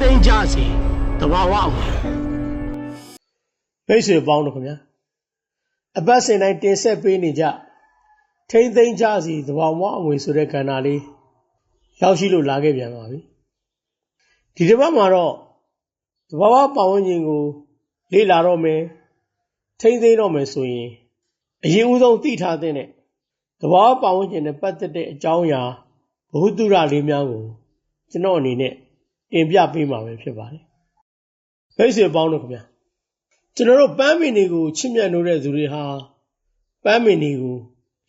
သိမ်းကြစေတဘာဝဝင်မိတ်ဆွေပေါင်းတို့ခင်ဗျာအပတ်စဉ်တိုင်းတင်ဆက်ပေးနေကြထိမ့်သိမ့်ကြစီသဘာဝအဝင်ဆိုတဲ့ကဏ္ဍလေးရောက်ရှိလို့လာခဲ့ပြန်ပါပြီဒီတစ်ပတ်မှာတော့သဘာဝပတ်ဝန်းကျင်ကို လေ့လာတော့မယ်ထိမ့်သိမ့်တော့မယ်ဆိုရင်အရင်ဦးဆုံးသိထားတဲ့သဘာဝပတ်ဝန်းကျင်နဲ့ပတ်သက်တဲ့အကြောင်းအရာဘ ഹു တုရလေးများကိုကျွန်တော်အနေနဲ့ တင်ပြပေးမှာပဲဖြစ်ပါတယ်မိတ်ဆွေပေါင်းတို့ခင်ဗျာကျွန်တော်တို့ပန်းမင်တွေကိုချစ်မြတ်နိုးတဲ့သူတွေဟာပန်းမင်တွေကို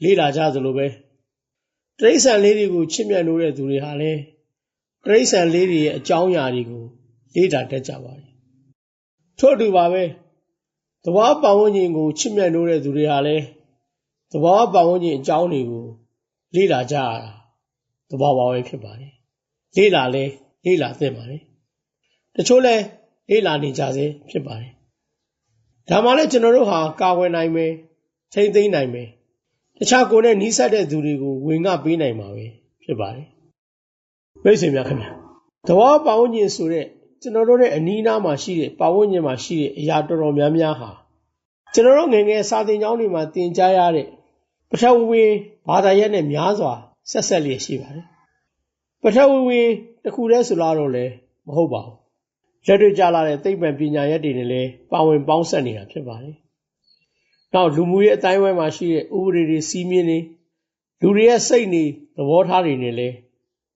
လေ့လာကြသလိုပဲတရိษံလေးတွေကိုချစ်မြတ်နိုးတဲ့သူတွေဟာလည်းတရိษံလေးတွေရဲ့အကြောင်းအရာတွေကိုလေ့လာတတ်ကြပါတယ်ထို့အတူပါပဲသဘာဝပတ်ဝန်းကျင်ကိုချစ်မြတ်နိုးတဲ့သူတွေဟာလည်းသဘာဝပတ်ဝန်းကျင်အကြောင်းတွေကိုလေ့လာကြရတာသဘာဝပဲဖြစ်ပါတယ်လေ့လာလဲ လေ့လာသင့်ပါတယ်တချို့လဲလေ့လာနေကြစေဖြစ်ပါတယ်ဒါမှလည်းကျွန်တော်တို့ဟာကာဝယ်နိုင်မယ်ထိမ့်သိမ့်နိုင်မယ်တခြားကိုယ်နဲ့နီးစပ်တဲ့သူတွေကိုဝင်ငှပေးနိုင်မှာပဲဖြစ်ပါတယ်မိတ်ဆွေများခင်ဗျာတဝါပဝန်းကျင်ဆိုတဲ့ကျွန်တော်တို့ရဲ့အနီးအနားမှာရှိတဲ့ပဝန်းကျင်မှာရှိတဲ့အရာတော်တော်များများဟာကျွန်တော်တို့ငယ်ငယ်စာသင်ကျောင်းတွေမှာသင်ကြားရတဲ့ပထဝီဝင်ဘာသာရပ်နဲ့များစွာဆက်ဆက်လျက်ရှိပါတယ်ပထဝီဝင် တစ်ခုတည်းဆိုတော့လည်းမဟုတ်ပါဘူးလက်တွေ့ကျလာတဲ့သိပ္ပံပညာရပ်တွေနဲ့လည်းပါဝင်ပေါင်းစပ်နေတာဖြစ်ပါတယ်။နောက်လူမှုရေးအတိုင်းအဝိုင်းမှာရှိတဲ့ဥပဒေတွေစီးမြင်တွေလူတွေရဲ့စိတ်နေသဘောထားတွေနဲ့လည်း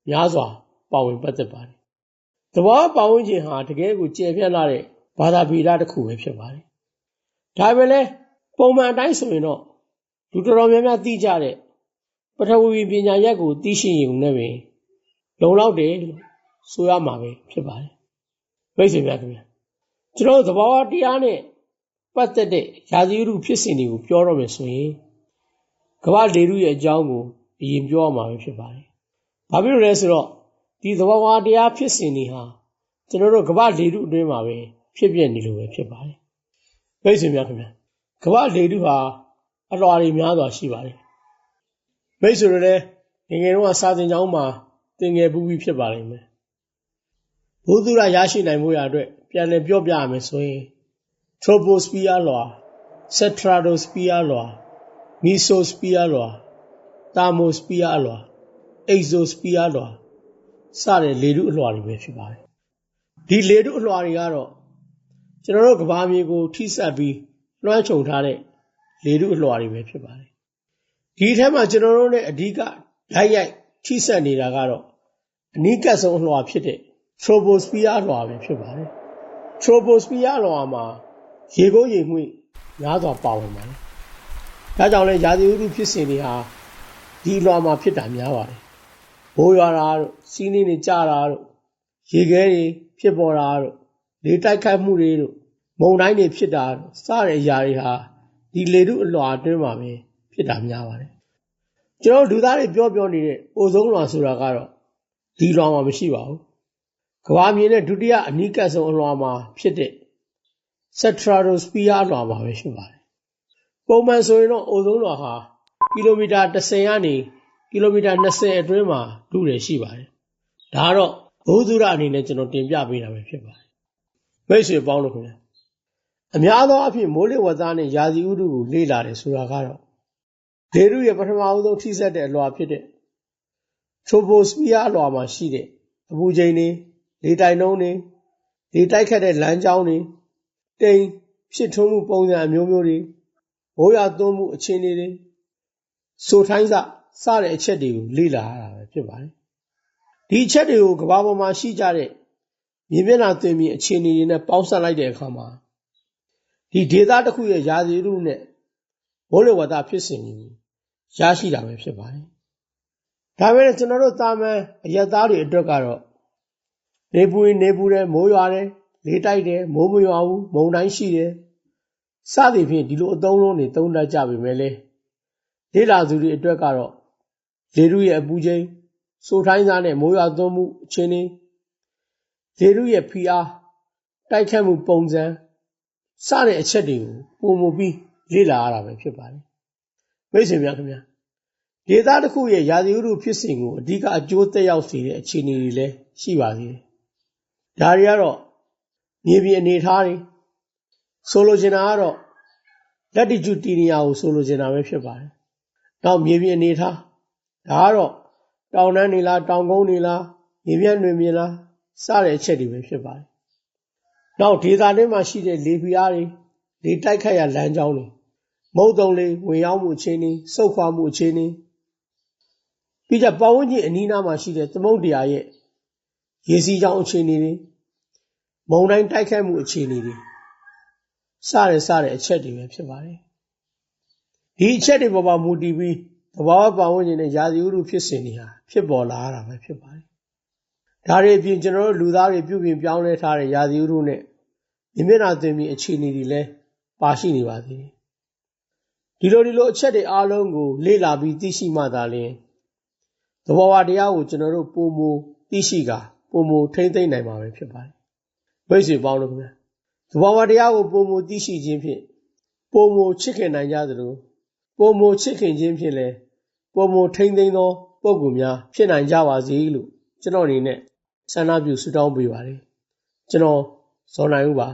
များစွာပါဝင်ပတ်သက်ပါတယ်။သဘောပါဝင်ခြင်းဟာတကယ်ကိုကျေပြန့်လာတဲ့ဘာသာဗေဒတစ်ခုပဲဖြစ်ပါတယ်။ဒါပဲလေပုံမှန်အတိုင်းဆိုရင်တော့လူတော်တော်များများသိကြတဲ့ပထဝီပညာရပ်ကိုသိရှိရုံနဲ့ပင် လုံလောက်တယ်လို့ဆိုရမှာပဲဖြစ်ပါတယ်။မိတ်ဆွေများခင်ဗျာကျွန်တော်တို့သဘာဝတရားနဲ့ပတ်သက်တဲ့ရာဇီဥတုဖြစ်စဉ်တွေကိုပြောတော့မယ်ဆိုရင်ကမ္ဘာလေထုရဲ့အကြောင်းကိုအရင်ပြောရမှာပဲဖြစ်ပါတယ်။ဘာဖြစ်လို့လဲဆိုတော့ဒီသဘာဝတရားဖြစ်စဉ်တွေဟာကျွန်တော်တို့ကမ္ဘာလေထုအတွင်းမှာပဲဖြစ်ပြနေလို့ပဲဖြစ်ပါတယ်။မိတ်ဆွေများခင်ဗျာကမ္ဘာလေထုဟာအလွှာတွေများစွာရှိပါတယ်။မိတ်ဆွေတို့လည်းငယ်ငယ်တုန်းကစာသင်ကျောင်းမှာသ င်ငယ်ပူးပြီးဖြစ်ပါလိမ့်မယ်။ဘုသူရရရှိနိုင်မှုရအတွက်ပြန်လည်ပြောပြရမယ်ဆိုရင် troposphere လွှာ stratosphere လွှာ mesosphere လွှာ thermosphere လွှာ exosphere လွှာစတဲ့လေထုအလွှာတွေပဲဖြစ်ပါတယ်ဒီလေထုအလွှာတွေကတော့ကျွန်တော်တို့ကဘာမြေကို ထိစပ်ပြီးလွှမ်းခြုံထားတဲ့လေထုအလွှာတွေပဲဖြစ်ပါတယ်ဒီအထက်မှာကျွန်တော်တို့ ਨੇ အဓိကဓာတ်ရိုက်ထိစပ်နေတာကတော့ အနီးကပ်ဆုံးအလွှာဖြစ်တဲ့ troposphere လွှာပဲဖြစ်ပါတယ် troposphere လွှာမှာရေကိုရေငွေ့များစွာပါဝင်ပါတယ်ဒါကြောင့်လဲရာသီဥတုဖြစ်စဉ်တွေဟာဒီလွှာမှာဖြစ်တာများပါတယ်ဘိုးရွာတာတို့စီးနှင်းတွေကြတာတို့ရေခဲတွေဖြစ်ပေါ်တာတို့လေတိုက်ခတ်မှုတွေတို့မုန်တိုင်းတွေဖြစ်တာတို့စတဲ့အရာတွေဟာဒီလေထုအလွှာအတွင်းမှာပဲဖြစ်တာများပါတယ်ကျွန်တော်တို့လူသားတွေပြောပြောနေတဲ့အိုဇုံလွှာဆိုတာကတော့ ဒီလွှာမှာမရှိပါဘူးကမ္ဘာမြေနဲ့ဒုတိယအနီးကပ်ဆုံးအလွှာမှာဖြစ်တဲ့ stratosphere အလွှာမှာပဲရှိပါတယ်။ပုံမှန်ဆိုရင်တော့အိုဇုံလွှာဟာကီလိုမီတာ10ကနေကီလိုမီတာ20အတွင်းမှာလူတွေရှိပါတယ်။ဒါကတော့ဘုသူရအနေနဲ့ကျွန်တော်တင်ပြပေးတာပဲဖြစ်ပါတယ်။မိတ်ဆွေပေါင်းလို့ခင်ဗျာအများသောအားဖြင့်မိုးလေဝသနဲ့ရာသီဥတုကိုလေ့လာတယ်ဆိုတာကတော့ဒေရုရဲ့ပထမအဦးဆုံးထိစပ်တဲ့အလွှာဖြစ်တဲ့ troposphere အလွှာမှာရှိတဲ့ အပူချိန်တွေ လေတိုက်နှုန်းတွေ လေတိုက်ခတ်တဲ့ လမ်းကြောင်းတွေ တိမ်ဖြစ်ထွန်းမှု ပုံစံအမျိုးမျိုးတွေဘိုးရသွန်းမှု အခြေအနေတွေဆိုထိုင်းစစတဲ့အချက်တွေကို လေ့လာရတာပဲ ဖြစ်ပါတယ် ဒီအချက်တွေကို ကမ္ဘာပေါ်မှာရှိကြတဲ့ မြေမျက်နှာသွင်ပြင် အခြေအနေတွေနဲ့ ပေါင်းစပ်လိုက်တဲ့အခါမှာ ဒီဒေသတစ်ခုရဲ့ ရာသီဥတုနဲ့ဘိုးလေဝသဖြစ်စဉ်ကို ရရှိတာပဲ ဖြစ်ပါတယ် ဒါပေမဲ့ကျွန်တော်တို့တာမန်အရက်သားတွေအတွက်ကတော့နေပူရင်နေပူတယ်မိုးရွာတယ်လေတိုက်တယ်မိုးမရွာဘူးမုန်တိုင်းရှိတယ်စသည်ဖြင့်ဒီလိုအသုံးလုံးတွေသုံးတတ်ကြပေမဲ့လေလေ့လာသူတွေအတွက်ကတော့လေထုရဲ့အပူချိန်စိုးထိုင်းစားနဲ့မိုးရွာသွန်းမှုအခြေအနေလေထုရဲ့ဖိအားတိုက်ခတ်မှုပုံစံစတဲ့အချက်တွေကိုပုံမူပြီးလေ့လာရတာပဲဖြစ်ပါတယ်မိတ်ဆွေများခင်ဗျာ ဒေသတစ်ခုရဲ့ရာသီဥတုဖြစ်စဉ်ကိုအဓိကအကျိုးသက်ရောက်စေတဲ့အခြေအနေတွေလည်းရှိပါသေးတယ်ဒါတွေကတော့မြေပြင်အနေအထားတွေဆိုလိုချင်တာကတော့လက်တကျူတီနီယာကိုဆိုလိုချင်တာပဲဖြစ်ပါတယ်။နောက်မြေပြင်အနေအထားဒါကတော့တောင်တန်းနေလားတောင်ကုန်းနေလားမြေပြန့်တွင်ပြင်လားစတဲ့အချက်တွေပဲဖြစ်ပါတယ်။နောက်ဒေသတွင်းမှာရှိတဲ့လေပြားတွေလေတိုက်ခတ်ရလမ်းကြောင်းတွေမုတ်တုံလေးဝင်ရောက်မှုအခြေအနေစုပ်ခွာမှုအခြေအနေ ပြီးကြပတ်ဝန်းကျင်အနီးနားမှာရှိတဲ့သမုဒ္ဒရာရဲ့ရေစီးကြောင်းအခြေအနေတွေမုန်တိုင်းတိုက်ခတ်မှုအခြေအနေတွေစတဲ့စတဲ့အချက်တွေပဲဖြစ်ပါတယ်ဒီအချက်တွေပေါ်မှာမူတည်ပြီးသဘာဝပတ်ဝန်းကျင်နဲ့ရာသီဥတုဖြစ်စဉ်တွေဟာဖြစ်ပေါ်လာတာပဲဖြစ်ပါတယ်ဒါတွေအပြင်ကျွန်တော်တို့လူသားတွေပြုပြင်ပြောင်းလဲထားတဲ့ရာသီဥတုနဲ့မြင့်မြတ်နာသွင်ပြီးအခြေအနေတွေလည်းပါရှိနေပါသေးတယ်ဒီလိုဒီလိုအချက်တွေအားလုံးကိုလေ့လာပြီးသိရှိမှသာလျှင် သဘောဝတရားကိုကျွန်တော်တို့ပုံမူသိရှိကပုံမူထိမ့်သိမ့်နိုင်မှာပဲဖြစ်ပါတယ်မိတ်ဆွေပေါင်းတို့ခင်ဗျာသဘောဝတရားကိုပုံမူသိရှိခြင်းဖြင့်ပုံမူချစ်ခင်နိုင်ကြသလိုပုံမူချစ်ခင်ခြင်းဖြင့်လည်းပုံမူထိမ့်သိမ့်သောပုံကူများဖြစ်နိုင်ကြပါစေလို့ကျွန်တော်အနေနဲ့ဆန္ဒပြုဆုတောင်းပေးပါတယ်ကျွန်တော်ဇော်နိုင်ဦးပါ